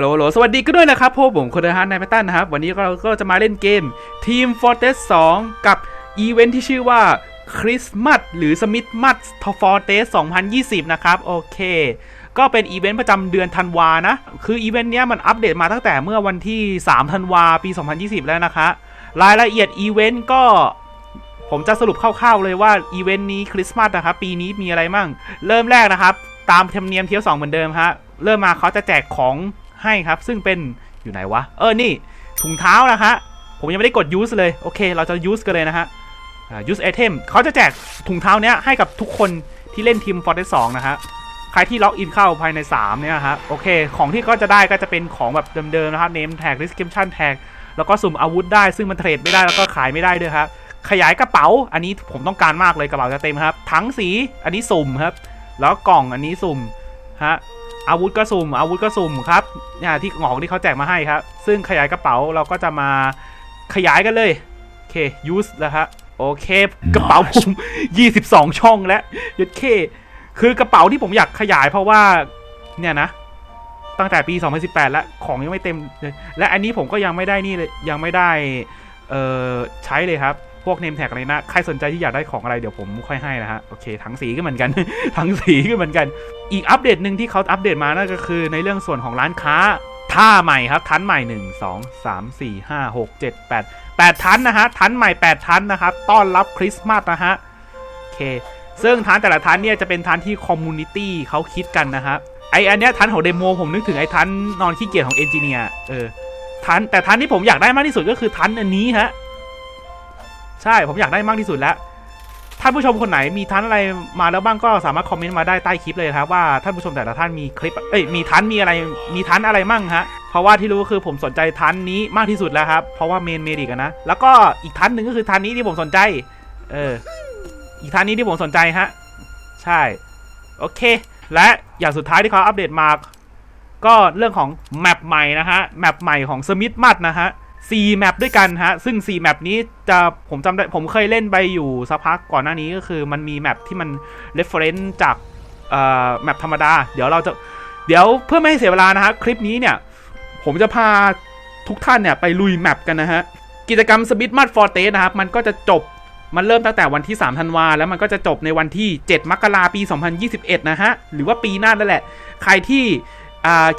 ฮัลโหลฮัลโหลสวัสดีกันด้วยนะครับพวกผมคนเดฮันนายแพตตันนะครับ วันนี้เราก็จะมาเล่นเกม Team Fortress 2 กับอีเวนท์ที่ชื่อว่า Christmas หรือ Smith m u d Fortress 2020 นะครับ โอเค ก็เป็นอีเวนต์ประจำเดือนธันวานะ คืออีเวนต์เนี้ยมันอัปเดตมาตั้งแต่เมื่อวันที่ 3 ธันวาปี 2020 แล้วนะคะ รายละเอียดอีเวนต์ก็ผมจะสรุปคร่าวๆเลยว่าอีเวนต์นี้คริสต์มาสนะครับปีนี้มีอะไรมั่ง เริ่มแรกนะครับ ตามธรรมเนียมเที่ยวสองเหมือนเดิมฮะเริ่มมาเขาจะแจกของ ให้ครับ ซึ่งเป็นอยู่ไหนวะ เออ นี่ ถุงเท้านะฮะ ผมยังไม่ได้กด use เลย โอเค เราจะ use กันเลยนะฮะ use item เขาจะแจกถุงเท้าเนี้ยให้กับทุกคนที่เล่นทีม Fortnite 2นะฮะ ใครที่ล็อกอินเข้าภายใน 3 เนี่ยฮะ โอเค ของที่ก็จะได้ก็จะเป็นของแบบเดิมๆนะครับ name tag description tag แล้วก็สุ่มอาวุธได้ ซึ่งมันเทรดไม่ได้แล้วก็ขายไม่ได้ด้วยครับ ขยายกระเป๋า อันนี้ผมต้องการมากเลยกระเป๋าจะเต็มครับ ถังสี อันนี้สุ่มครับ แล้วกล่องอันนี้สุ่มฮะ อาวุธก็สุ่ม อาวุธก็สุ่มครับเนี่ยที่ของที่เขาแจกมาให้ครับ ซึ่งขยายกระเป๋าเราก็จะมาขยายกันเลย โอเค use แล้วฮะโอเค กระเป๋าผม22 ช่องแล้วยัดเค คือกระเป๋าที่ผมอยากขยายเพราะว่า เนี่ยนะ ตั้งแต่ปี 2018 แล้วของยังไม่เต็มเลยและอันนี้ผมก็ยังไม่ได้นี่เลยยังไม่ได้ เอ่อ ใช้เลยครับ พวกเนมแท็กอะไรนะ ใครสนใจที่อยากได้ของอะไรเดี๋ยวผมค่อยให้นะฮะ โอเค ทั้งสีก็เหมือนกัน ทั้งสีก็เหมือนกัน อีกอัปเดตหนึ่งที่เขาอัปเดตมานั่นก็คือในเรื่องส่วนของร้านค้าท่าใหม่ครับ ทันใหม่ 1 2 3 4 5 6 7 8 8 ทันนะฮะ ทันใหม่ 8 ทันนะครับ ต้อนรับคริสต์มาสนะฮะ โอเค ซึ่งทันแต่ละทันเนี่ยจะเป็นทันที่คอมมูนิตี้เขาคิดกันนะครับ ไออันเนี้ยทันของเดโมผมนึกถึงไอทันนอนขี้เกียจของเอนจิเนียร์ เออ ทันแต่ทันที่ผมอยากได้มากที่สุดก็คือทันอันนี้ฮะ ใช่ผมอยากได้มากที่สุดแล้วท่านผู้ชมคนไหนมีทันอะไรมาแล้วบ้างก็สามารถคอมเมนต์มาได้ใต้คลิปเลยนะครับว่าท่านผู้ชมแต่ละท่านมีคลิปเอ้ยมีทันมีอะไรมีทันอะไรมั่งฮะเพราะว่าที่รู้ก็คือผมสนใจทันนี้มากที่สุดแล้วครับเพราะว่าเมนเมดิกนะแล้วก็อีกทันหนึ่งก็คือทันนี้ที่ผมสนใจเอออีกทันนี้ที่ผมสนใจฮะใช่โอเค และอย่างสุดท้ายที่เขาอัปเดตมาก็เรื่องของแมปใหม่นะฮะแมปใหม่ของสมิธมัดนะฮะ 4แมปด้วยกันฮะ ซึ่ง4แมปนี้จะผมจำได้ผมเคยเล่นไปอยู่สักพักก่อนหน้านี้ก็คือมันมีแมปที่มัน reference จากแมปธรรมดา เดี๋ยวเราจะเดี๋ยวเพื่อไม่ให้เสียเวลานะฮะคลิปนี้เนี่ย ผมจะพาทุกท่านเนี่ยไปลุยแมปกันนะฮะ กิจกรรมสมิธมัดฟอร์เตสนะครับ มันก็จะจบมันเริ่มตั้งแต่วันที่3ธันวาแล้วมันก็จะจบในวันที่ 7 มกราปี 2021 นะฮะ หรือว่าปีหน้านั่นแหละ ใครที่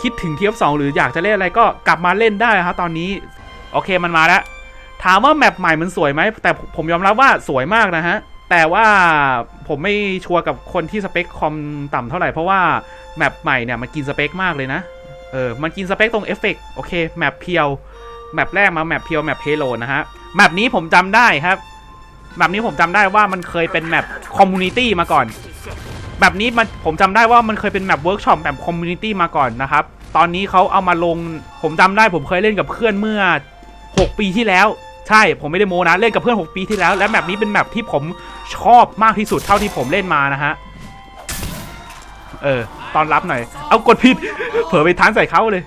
คิดถึงเทียบสองหรืออยากจะเล่นอะไรก็กลับมาเล่นได้ครับตอนนี้ โอเคมันมาแล้ว ถามว่าแมปใหม่มันสวยไหม แต่ผมยอมรับว่าสวยมากนะฮะ แต่ว่าผมไม่ชัวร์กับคนที่สเปคคอมต่ำเท่าไหร่ เพราะว่าแมปใหม่เนี่ยมันกินสเปคมากเลยนะ เออ มันกินสเปคตรงเอฟเฟกต์โอเค แมปเพียว แมปแรกมาแมปเพียวแมปเพโลนะฮะ แมปนี้ผมจำได้ครับ แบบนี้ผมจำได้ว่ามันเคยเป็นแมปคอมมูนิตี้มาก่อน แบบนี้มันผมจำได้ว่ามันเคยเป็นแมปเวิร์กช็อปแบบคอมมูนิตี้มาก่อนนะครับตอนนี้เขาเอามาลง ผมจำได้ผมเคยเล่นกับเพื่อนเมื่อ 6 ปีที่แล้ว ใช่ผมไม่ได้โมนะเล่นกับเพื่อน 6 ปีที่แล้ว และแมปนี้เป็นแมปที่ผมชอบมากที่สุดเท่าที่ผมเล่นมานะฮะเออตอนรับหน่อย เอากดผิด เผลอไปทานใส่เขาเลย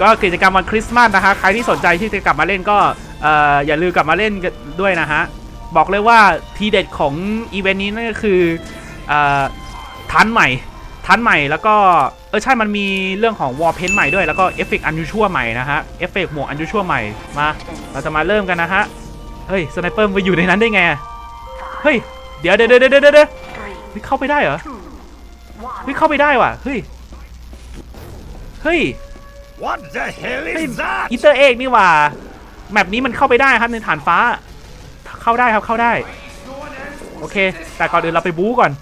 ก็กิจกรรมวันคริสต์มาสนะฮะใครที่สนใจที่จะกลับมาเล่นก็เอ่ออย่าลืมกลับมาเล่นกันด้วยนะฮะบอกเลยว่าทีเด็ดของอีเวนต์นี้นั่นก็คือเอ่อทันใหม่ ทันใหม่แล้วก็ เออใช่มันมีเรื่องของวอลเพนใหม่ด้วยแล้วก็เอฟเฟกต์อันยูชั่วใหม่นะฮะเอฟเฟกต์หมวกอันยูชั่วใหม่มาเราจะมาเริ่มกันนะฮะเฮ้ยสไนเปอร์ไปอยู่ในนั้นได้ไงเฮ้ยเดี๋ยวเดี๋ยวเดี๋ยวเดี๋ยวเดี๋ยวเฮ้ยเข้าไปได้เหรอเฮ้ยเข้าไปได้ว่ะเฮ้ยเฮ้ย What the hell Hey, is that? อีสเตอร์เอ็กนี่หว่าแมปนี้มันเข้าไปได้ครับในฐานฟ้า เข้าได้ครับเข้าได้ โอเค แต่ก่อนอื่นเราไปบู๊ก่อน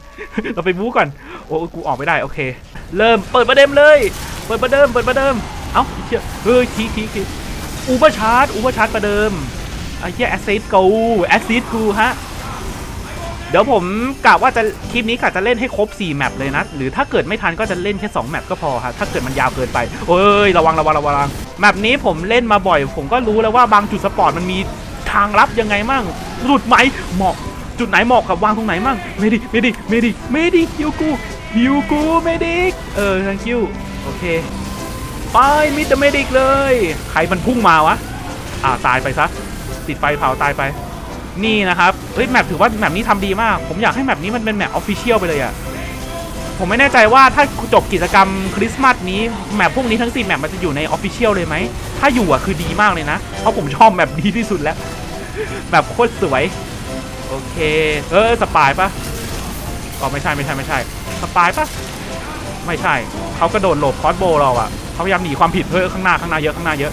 เราไปบู๊ก่อน โอ้กูออกไม่ได้โอเค เริ่มเปิดประเดิมเลย เปิดประเดิมเปิดประเดิมเอ้าเชี่ยเฮ้ยทีทีทีอูเบอร์ชาร์จอูเบอร์ชาร์จประเดิมไอ้เหี้ยแอสซิดกูแอสซิดกูฮะเดี๋ยวผมกะว่าจะคลิปนี้กะจะเล่นให้ครบ 4 แมปเลยนะ หรือถ้าเกิดไม่ทันก็จะเล่นแค่ 2 แมปก็พอครับถ้าเกิดมันยาวเกินไปเอ้ย ระวังระวังระวังแมปนี้ผมเล่นมาบ่อย ผมก็รู้แล้วว่าบางจุดสปอร์ตมันมีทางลับยังไงมั่งหลุดไหมเหมาะ จุดไหนเหมาะกับวางตรงไหนมั่งเมดิเมดิเมดิเมดิฮิวกู ฮิวกูเมดิกเออ thank you โอเคไปมิดเมดิกเลย ใครมันพุ่งมาวะ อ่าตายไปซะ ติดไฟเผาตายไป นี่นะครับเฮ้ยแมปถือว่าแมปนี้ทำดีมาก ผมอยากให้แมปนี้มันเป็นแมปออฟฟิเชียลไปเลยอะผมไม่แน่ใจว่าถ้าจบกิจกรรมคริสต์มาสนี้แมปพวกนี้ทั้ง4แมปมันจะอยู่ในออฟฟิเชียลเลยไหม ถ้าอยู่อะคือดีมากเลยนะ เพราะผมชอบแมปดีที่สุดแล้ว แบบโคตรสวย โอเค เออสปายปะ อ๋อไม่ใช่ไม่ใช่ไม่ใช่สปายปะไม่ใช่ เขากระโดดหลบคอสโบว์เราอะเขาพยายามหนีความผิดเฮ้ยข้างหน้าข้างหน้าเยอะข้างหน้าเยอะ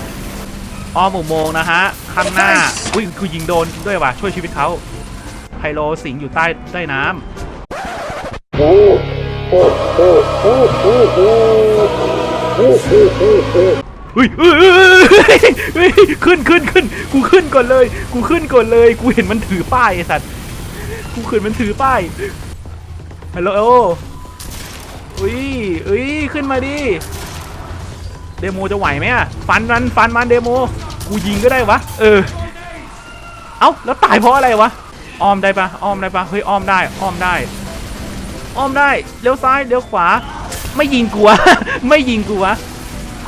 อ้อมอุโมงค์นะฮะ ข้างหน้า อุ้ยคือยิงโดนด้วยว่ะช่วยชีวิตเขาไฮโลสิงอยู่ใต้ใต้น้ำเฮ้ยเฮ้ยเฮ้ยเฮ้ยเฮ้ยขึ้นขึ้นขึ้นกูขึ้นก่อนเลย กูขึ้นก่อนเลย กูเห็นมันถือป้ายไอ้สัตว์กูเห็นมันถือป้าย ฮัลโหลอุ้ยอุ้ยขึ้นมาดิ เดโมจะไหวไหมอะฟันมัน ฟันมันเดโม กูยิงก็ได้วะ เออ เอ้า แล้วตายเพราะอะไรวะ อ้อมได้ปะอ้อมได้ปะเฮ้ย อ้อมได้ อ้อมได้ อ้อมได้ เลี้ยวซ้าย เลี้ยวขวา ไม่ยิงกูวะ ไม่ยิงกูวะ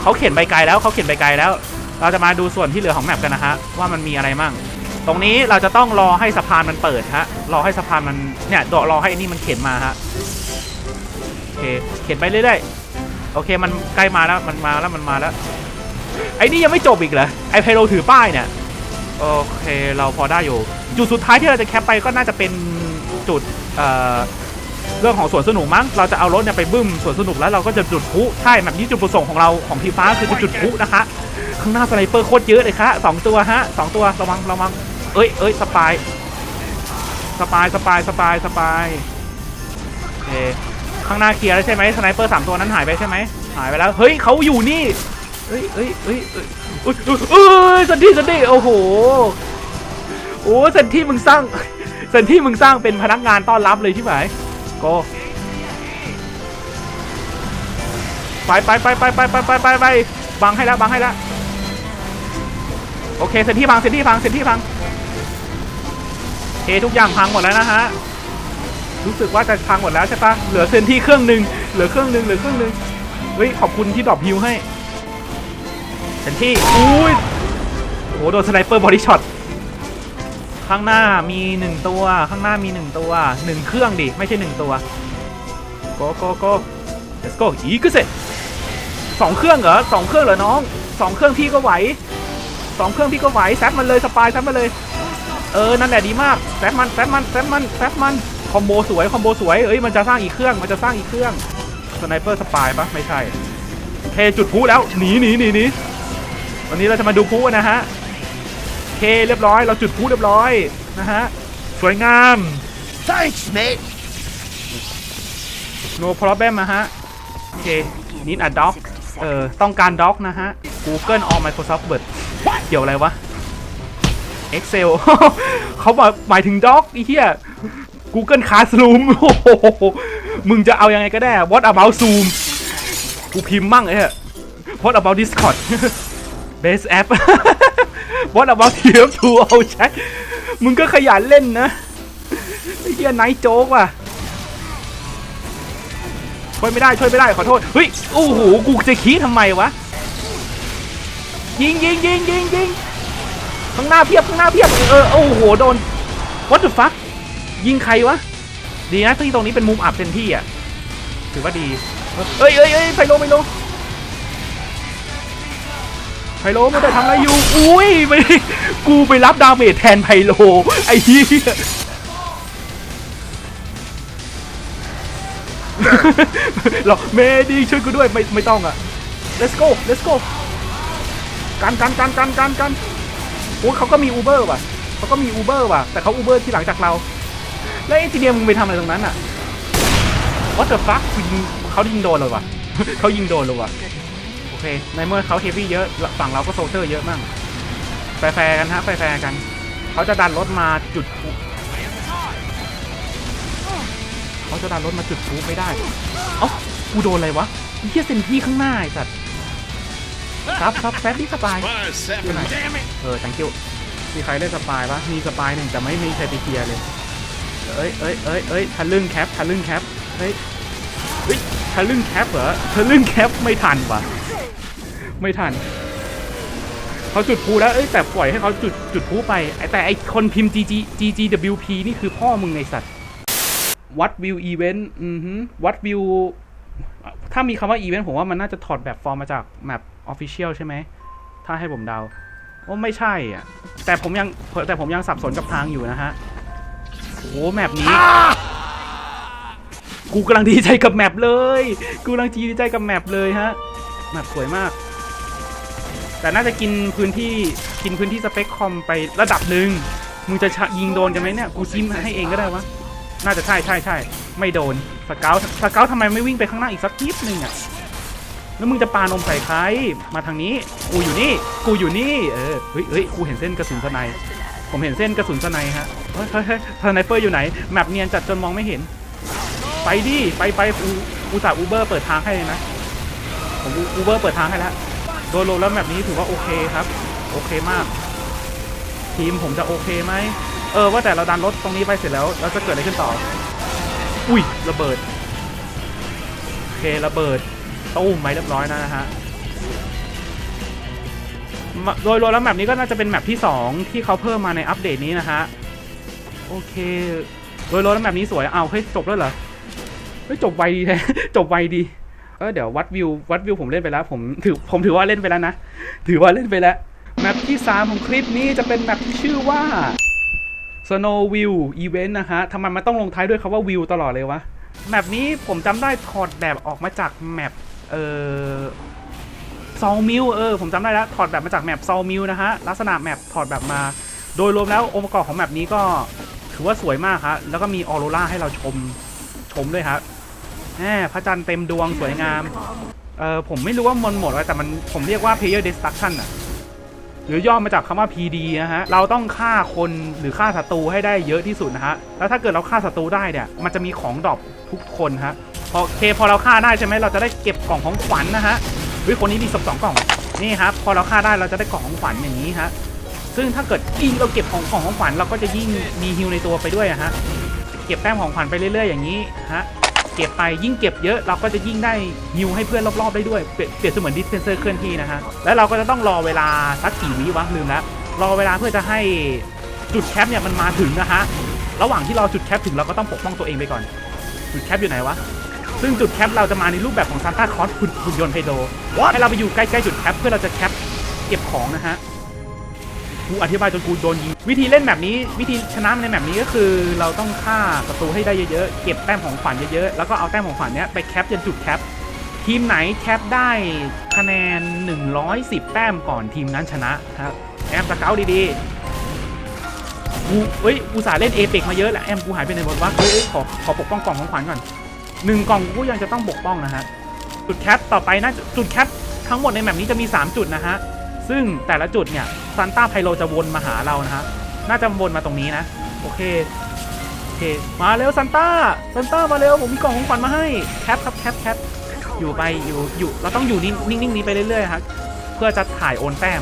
เขาเข็นไปไกลแล้ว เขาเข็นไปไกลแล้ว เราจะมาดูส่วนที่เหลือของแมปกันนะฮะ ว่ามันมีอะไรมั่ง ตรงนี้เราจะต้องรอให้สะพานมันเปิดฮะ รอให้สะพานมันเนี่ยดอรอให้อันนี่มันเข็นมาฮะ โอเค เข็นไปเรื่อยๆ โอเค มันใกล้มาแล้ว มันมาแล้ว มันมาแล้ว ไอ้นี่ยังไม่จบอีกเหรอ ไอไพโลถือป้ายเนี่ย โอเค เราพอได้อยู่ จุดสุดท้ายที่เราจะแคปไปก็น่าจะเป็นจุด เอ่อ เรื่องของสวนสนุกมั้ง เราจะเอารถเนี่ยไปบึ้มสวนสนุกแล้วเราก็จะจุดพุใช่แบบนี้จุดประสงค์ของเราของทีฟ้าคือจะจุดพุนะคะ ข้างหน้าสไนเปอร์โคตรเยอะเลยคะสองตัวฮะสองตัว ระวัง ระวัง เอ้ยเอ้ยสปายสปายสปายสปายสปายโอข้างหน้าเคลียร์แล้วใช่ไหมสไนเปอร์สามตัวนั้นหายไปใช่ไหมหายไปแล้วเฮ้ยเขาอยู่นี่เอ้ยเอ้ยเอ้ยเอ้ยเอ้ยเอ้ยเอ้ยสันที่สันที่โอ้โหโอ้สันที่มึงสร้างสันที่มึงสร้างเป็นพนักงานต้อนรับเลยที่ไหนโกไปไปไปไปไปไปไปไปไปบังให้แล้วบังให้แล้วโอเคเซนที่พังเซนที่พังเซนที่พัง ทุกอย่างพังหมดแล้วนะฮะรู้สึกว่าจะพังหมดแล้วใช่ปะเหลือเซนที่เครื่องหนึ่งเหลือเครื่องหนึ่งเหลือเครื่องหนึ่งเฮ้ยขอบคุณที่ดรอปฮิวให้เซนที่อุ้ยโอ้โหโดนสไนเปอร์บอดี้ช็อตข้างหน้ามีหนึ่งตัวข้างหน้ามีหนึ่งตัวหนึ่งเครื่องดิไม่ใช่หนึ่งตัวโกโกโก let's go อีกเสร็จสองเครื่องเหรอสองเครื่องเหรอน้องสองเครื่องพี่ก็ไหวสองเครื่องพี่ก็ไหวแซฟมันเลยสปายแซฟมันเลย เออ นั่นแหละดีมากแซฟมันแซฟมันแซฟมันแซฟมัน คอมโบสวย คอมโบสวย เอ้ย มันจะสร้างอีกเครื่อง มันจะสร้างอีกเครื่อง สไนเปอร์สปายปะไม่ใช่โอเคจุดพลุแล้ว หนีหนีหนีหนีวันนี้เราจะมาดูพลุกันนะฮะโอเคเรียบร้อย เราจุดพลุเรียบร้อยนะฮะ สวยงาม Thanks, mate. no problem นะฮะ โอเค need a doc เออ ต้องการ doc นะฮะ Google or Microsoft Word เกี่ยวอะไรวะ Excel เขาบอกหมายถึง doc ไอ้เหี้ย Google Classroom โอ้โหมึงจะเอายังไงก็ได้ What about Zoom กูพิมพ์มั่งไอ้เหี้ย What about Discord Base App What about TF2 เอาใช้มึงก็ขยันเล่นนะไอ้เหี้ยไนท์โจ๊กว่ะช่วยไม่ได้ช่วยไม่ได้ขอโทษเฮ้ยโอ้โหกูจะขี้ทำไมวะยิงยิงยิงยิงยิง ข้างหน้าเพียบข้างหน้าเพียบเออโอ้โหโดน what the fuck ยิงใครวะ ดีนะที่ตรงนี้เป็นมุมอับเต็มที่อะ ถือว่าดี เอ้ยเอ้ยเอ้ยไฟโลไฟโลไพโลไม่ได้ทำอะไรอยู่ อุ้ยไม่กูไปรับดาเมจแทนไพโล ไอ้เหี้ยหรอเมดีช่วยกูด้วยไม่ไม่ต้องอะ let's go let's go กันกันกันกันกันกัน โอ้เขาก็มีอูเบอร์ว่ะเขาก็มีอูเบอร์ว่ะ แต่เขาอูเบอร์ที่หลังจากเรา แล้วเอนจิเนียร์มึงไปทำอะไรตรงนั้นอะ what the fuck กูยิงเขายิงโดนเลยว่ะเขายิงโดนเลยว่ะ โอเค ในเมื่อเขาเฮฟวี่เยอะ ฝั่งเราก็โซเตอร์เยอะมากแฟร์กันฮะแฟร์กัน เขาจะดันรถมาจุดเขาจะดันรถมาจุดพลุไม่ได้ เอ้ากูโดนอะไรวะเฮียเซนที่ข้างหน้าไอ้สัตว์ ครับครับแป๊บนี่สบาย Five, seven, Good night. damn it. เออ thank you มีใครเล่นสปายปะมีสปายหนึ่งแต่ไม่มีใครไปเคลียร์เลยเอ้ยเอ้ยเอ้ยเอ้ยทะลึ่งแคปทะลึ่งแคปเฮ้ยเฮ้ยทะลึ่งแคปเหรอทะลึ่งแคปไม่ทันว่ะไม่ทันเขาจุดพลุแล้วเอ้ยแต่ปล่อยให้เขาจุดจุดพลุไปไอ้แต่ไอคนพิมพ์ GG GGWP นี่คือพ่อมึงไอสัตว์วัดวิวอีเวนต์อือฮึวัดวิวถ้ามีคำว่าอีเวนต์ผมว่ามันน่าจะถอดแบบฟอร์มมาจากแมป ออฟฟิเชียลใช่ไหม ถ้าให้ผมเดาว่าไม่ใช่อะ แต่ผมยังแต่ผมยังสับสนกับทางอยู่นะฮะ โอ้แมปนี้ กูกำลังดีใจกับแมปเลย กูกำลังดีใจกับแมปเลยฮะ แมปสวยมาก แต่น่าจะกินพื้นที่กินพื้นที่สเปคคอมไประดับหนึ่ง มึงจะชะยิงโดนกันไหมเนี่ย กูซิมให้เองก็ได้วะ น่าจะใช่ใช่ใช่ไม่โดน สเกลสเกลทำไมไม่วิ่งไปข้างหน้าอีกสักนิดนึงอะ แล้วมึงจะปานมใส่ใคร มาทางนี้ กูอยู่นี่ กูอยู่นี่ เออ เฮ้ยเฮ้ยกูเห็นเส้นกระสุนสไนผมเห็นเส้นกระสุนสไนฮะเฮ้ยเฮ้ยเฮ้ยสไนเปอร์อยู่ไหน แมปเนียนจัดจนมองไม่เห็น ไปดิ ไปไปอูอูจาอูเบอร์เปิดทางให้เลยนะ ผมอูเบอร์เปิดทางให้แล้ว โดยรวมแล้วแบบนี้ถือว่าโอเคครับ โอเคมาก ทีมผมจะโอเคไหม เออว่าแต่เราดันรถตรงนี้ไปเสร็จแล้ว เราจะเกิดอะไรขึ้นต่อ อุ้ยระเบิด โอเคระเบิด ตู้มไปเรียบร้อยนะฮะโดยรวมแล้วแมปนี้ก็น่าจะเป็นแมปที่ 2 ที่เขาเพิ่มมาในอัปเดตนี้นะฮะ โอเค โดยรวมแล้วแมปนี้สวยเอาเฮ้ยจบแล้วเหรอเฮ้ยจบไวดีแท้จบไวดีเออเดี๋ยววัดวิววัดวิวผมเล่นไปแล้ว ผมถือผมถือว่าเล่นไปแล้วนะ ถือว่าเล่นไปแล้วแมปที่ 3 ของคลิปนี้จะเป็นแมปที่ชื่อว่า Snow View Event นะฮะทำไมมันต้องลงท้ายด้วยคำว่าวิวตลอดเลยวะแมปนี้ผมจำได้ถอดแบบออกมาจากแมป เออซอลมิวเออผมจำได้แล้วถอดแบบมาจากแมปซอลมิวนะฮะลักษณะแมปถอดแบบมา โดยรวมแล้วองค์ประกอบของแมปนี้ก็ถือว่าสวยมากครับแล้วก็มีออโรราให้เราชมชมด้วยครับแหมพระจันทร์เต็มดวงสวยงามเออผมไม่รู้ว่ามันหมดอะไรแต่มันผมเรียกว่า player destruction อะหรือย่อมาจากคำว่า PD นะฮะ เราต้องฆ่าคนหรือฆ่าศัตรูให้ได้เยอะที่สุดนะฮะ แล้วถ้าเกิดเราฆ่าศัตรูได้เนี่ย มันจะมีของดรอปทุกคนฮะ โอเคพอเราฆ่าได้ใช่ไหมเราจะได้เก็บกล่องของขวัญนะฮะเฮ้ยคนนี้มีสสองกล่องนี่ครับพอเราฆ่าได้เราจะได้กล่องของขวัญอย่างนี้ฮะซึ่งถ้าเกิดยิ่งเราเก็บของของของขวัญเราก็จะยิ่งมีฮิวในตัวไปด้วยอะฮะเก็บแต้มของขวัญไปเรื่อย ๆ อย่างนี้ฮะเก็บไปยิ่งเก็บเยอะเราก็จะยิ่งได้ฮิวให้เพื่อนรอบๆได้ด้วยเปรียบเปรียบเสมือนดิสเพนเซอร์เคลื่อนที่นะฮะแล้วเราก็จะต้องรอเวลาสักกี่วิวะลืมแล้วรอเวลาเพื่อจะให้จุดแคปเนี่ยมันมาถึงนะฮะระหว่างที่รอจุดแคปถึงเราก็ต้องปกป้องตัวเองไปก่อนจุดแคปอยู่ไหนวะ ซึ่งจุดแคปเราจะมาในรูปแบบของซานต้าคอสหุ่นยนต์ไฮโดร What? ให้เราไปอยู่ใกล้ๆจุดแคปเพื่อเราจะแคปเก็บของนะฮะกูอธิบายจนกูโดนยิงวิธีเล่นแบบนี้ วิธีชนะในแบบนี้ก็คือเราต้องฆ่าศัตรูให้ได้เยอะๆ เก็บแต้มของขวัญเยอะๆ แล้วก็เอาแต้มของขวัญเนี้ยไปแคปจนจุดแคป ทีมไหนแคปได้คะแนน 110 แต้มก่อนทีมนั้นชนะครับแอมสเกลดีๆกูเอ้ยกูสาห์เล่นเอเปกมาเยอะแล้วแอมกูหายไปไหนหมดวะเฮ้ยเอ้ยขอขอปกป้องกล่องของขวัญก่อน หนึ่งกล่องกูยังจะต้องปกป้องนะฮะ จุดแคปต่อไปนะจุดแคปทั้งหมดในแบบนี้จะมี 3 จุดนะฮะ ซึ่งแต่ละจุดเนี่ยซันต้าไพโลจะวนมาหาเรานะฮะ น่าจะวนมาตรงนี้นะ โอเค โอเค มาเร็วซันต้าซันต้ามาเร็ว ผมมีกล่องของขวัญมาให้ แคปครับแคปแคปอยู่ไปอยู่อยู่เราต้องอยู่นิ่งนิ่งๆนี้ไปเรื่อยๆครับเพื่อจะถ่ายโอนแต้ม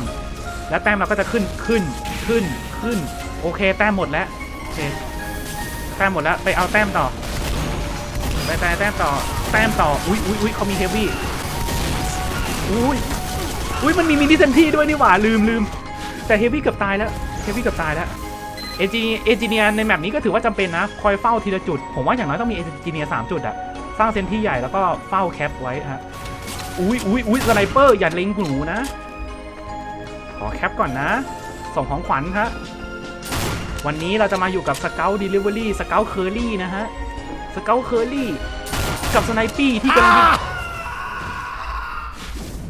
แล้วแต้มเราก็จะขึ้นขึ้นขึ้นขึ้น โอเค แต้มหมดแล้วโอเคแต้มหมดแล้วไปเอาแต้มต่อ ไปไปแต้มต่อแต้มต่ออุ้ยอุ้ยอุ้ยเขามีเฮฟวี่อุ้ยอุ้ยมันมีมินิเซนที่ด้วยนี่หว่าลืมลืมแต่เฮฟวี่เกือบตายแล้วเฮฟวี่เกือบตายแล้วเอจิเอจิเนียในแมปนี้ก็ถือว่าจำเป็นนะ คอยเฝ้าทีละจุด ผมว่าอย่างน้อยต้องมีเอจิเนียสามจุดอะสร้างเซนที่ใหญ่แล้วก็เฝ้าแคปไว้ฮะอุ้ยอุ้ยอุ้ยสไนเปอร์อย่าเล็งหนูนะ ขอแคปก่อนนะ ส่งของขวัญฮะวันนี้เราจะมาอยู่กับสเกลเดลิเวอรี่สเกลเคอรี่นะฮะ เกลเคอรี่ กับสไนปี้ที่กำลังยิง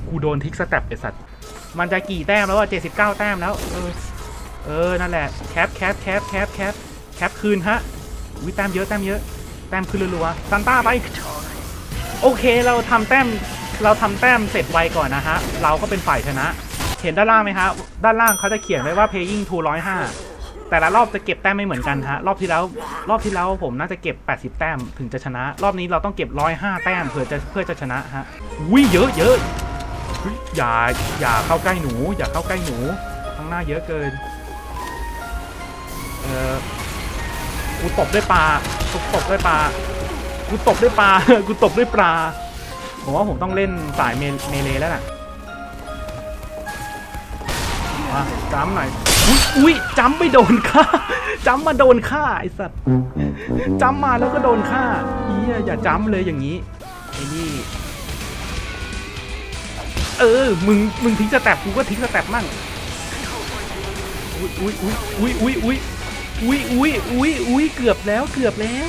กูโดนทิกสเต็ปไอสัตว์มันจะกี่แต้มแล้วว่า79แต้มแล้ว เออ เออ นั่นแหละ แคปแคปแคปแคปแคปแคปคืนฮะวิแต้มเยอะแต้มเยอะ แต้มคืนรัวๆซันต้าไป โอเคเราทำแต้ม เราทำแต้มเสร็จไวก่อนนะฮะ เราก็เป็นฝ่ายชนะ เห็นด้านล่างไหมฮะ ด้านล่างเขาจะเขียนไว้ว่า paying to 105 แต่ละรอบจะเก็บแต้มไม่เหมือนกันฮะรอบที่แล้วรอบที่แล้วผมน่าจะเก็บ 80 แต้มถึงจะชนะ รอบนี้เราต้องเก็บ 105 แต้มเพื่อจะเพื่อจะชนะฮะอุ้ยเยอะเยอะอย่าอย่าเข้าใกล้หนู อย่าเข้าใกล้หนูข้างหน้าเยอะเกินเออกูตบด้วยปลากูตบด้วยปลากูตบด้วยปลากูตบด้วยปลาผมว่าผมต้องเล่นสายเมเมเลแล้วน่ะมาจ้ำหน่อย อุ้ยจำไปโดนฆ่าจำมาโดนฆ่าไอสัตว์จำมาแล้วก็โดนฆ่าเอียอย่าจำเลยอย่างนี้ไอ้นี่เออ มึง มึงทิ้งสแต็ปกูก็ทิ้งสแต็ปมั่งอุ้ยอุ้ยอุ้ยอุ้ยอุ้ยอุ้ยอุ้ยอุ้ยอุ้ยเกือบแล้ว เกือบแล้ว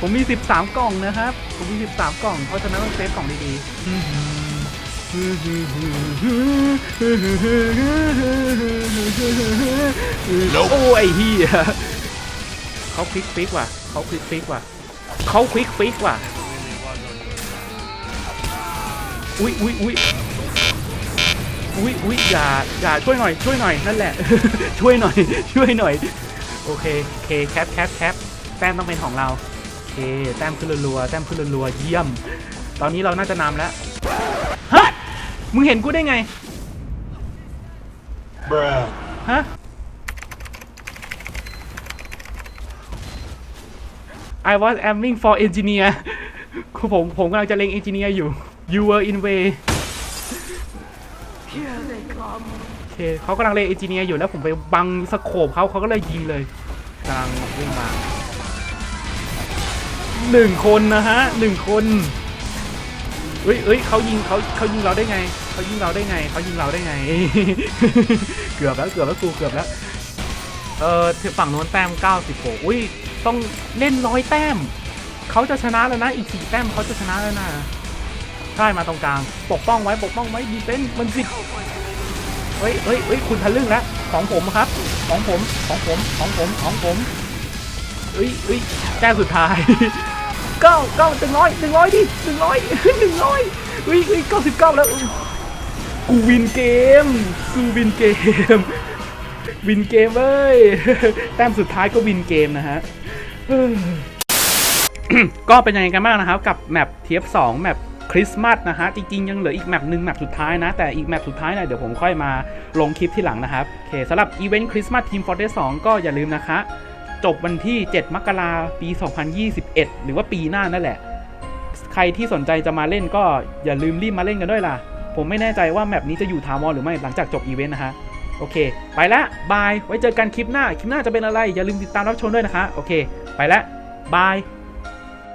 ผมมี 13 กล่องนะครับ ผมมี 13 กล่อง เพราะฉะนั้นต้องเซฟกล่องดีๆ โอ้ไอ้เฮียเขาคลิกฟิกว่ะเขาคลิกฟิกว่ะเขาคลิกฟิกว่ะอุ้ยอุ้ยอุ้ยอุ้ยอุ้ยอย่าอย่าช่วยหน่อยช่วยหน่อยนั่นแหละ ช่วยหน่อยช่วยหน่อย โอเคโอเคแคปแคปแคปแต้มต้องเป็นของเราโอเคแต้มขึ้นรัวๆแต้มขึ้นรัวๆเยี่ยม ตอนนี้เราน่าจะนำแล้ว มึงเห็นกูได้ไง Bruh. ฮะ I was aiming for engineer คือผมผมกำลังจะเล็ง engineer อยู่ you were in way โอเคเขากำลังเล็ง engineer อยู่แล้วผมไปบังสโคปเขาเขาก็เลยยิงเลยกำลังวิ่งมาหนึ่งคนนะฮะหนึ่งคน เอ้ยเอ้ยเขายิงเขาเขายิงเราได้ไงเขายิงเราได้ไงเขายิงเราได้ไง เกือบแล้วเกือบแล้วกูเกือบแล้วเออฝั่งโน้นแต้ม96อุ้ยต้องเล่นร้อยแต้มเขาจะชนะแล้วนะอีกสี่แต้มเขาจะชนะแล้วนะใช่มาตรงกลางปกป้องไว้ปกป้องไว้ดีเฟนมันสิเฮ้ยเฮ้ยเฮ้ยคุณทะลึ่งแล้วของผมครับ ของผมของผมของผมของผมเฮ้ยเฮ้ยแต้มสุดท้าย เก้าเก้าหนึ่งร้อยหนึ่งร้อยดิหนึ่งร้อยหนึ่งร้อยเฮ้ยเก้าสิบเก้าแล้วกูวินเกมกูวินเกม วินเกมเว้ยแต้มสุดท้ายก็วินเกมนะฮะก็เป็นยังไงกันบ้างนะครับ กับแมปเทียบ2แมปคริสต์มาสนะฮะ จริง ๆ ยังเหลืออีกแมปหนึ่งแมปสุดท้ายนะ แต่อีกแมปสุดท้ายเนี่ยเดี๋ยวผมค่อยมาลงคลิปที่หลังนะครับโอเคสำหรับอีเวนต์คริสต์มาสทีมฟอร์เ e 2ก็อย่าลืมนะคะ จบวันที่ 7 มกราปี 2021 หรือว่าปีหน้านั่นแหละ ใครที่สนใจจะมาเล่นก็อย่าลืมรีบมาเล่นกันด้วยล่ะ ผมไม่แน่ใจว่าแมปนี้จะอยู่ทามอหรือไม่หลังจากจบอีเวนต์นะฮะ โอเค ไปละบาย ไว้เจอกันคลิปหน้า คลิปหน้าจะเป็นอะไร อย่าลืมติดตามรับชมด้วยนะคะ โอเค ไปละบาย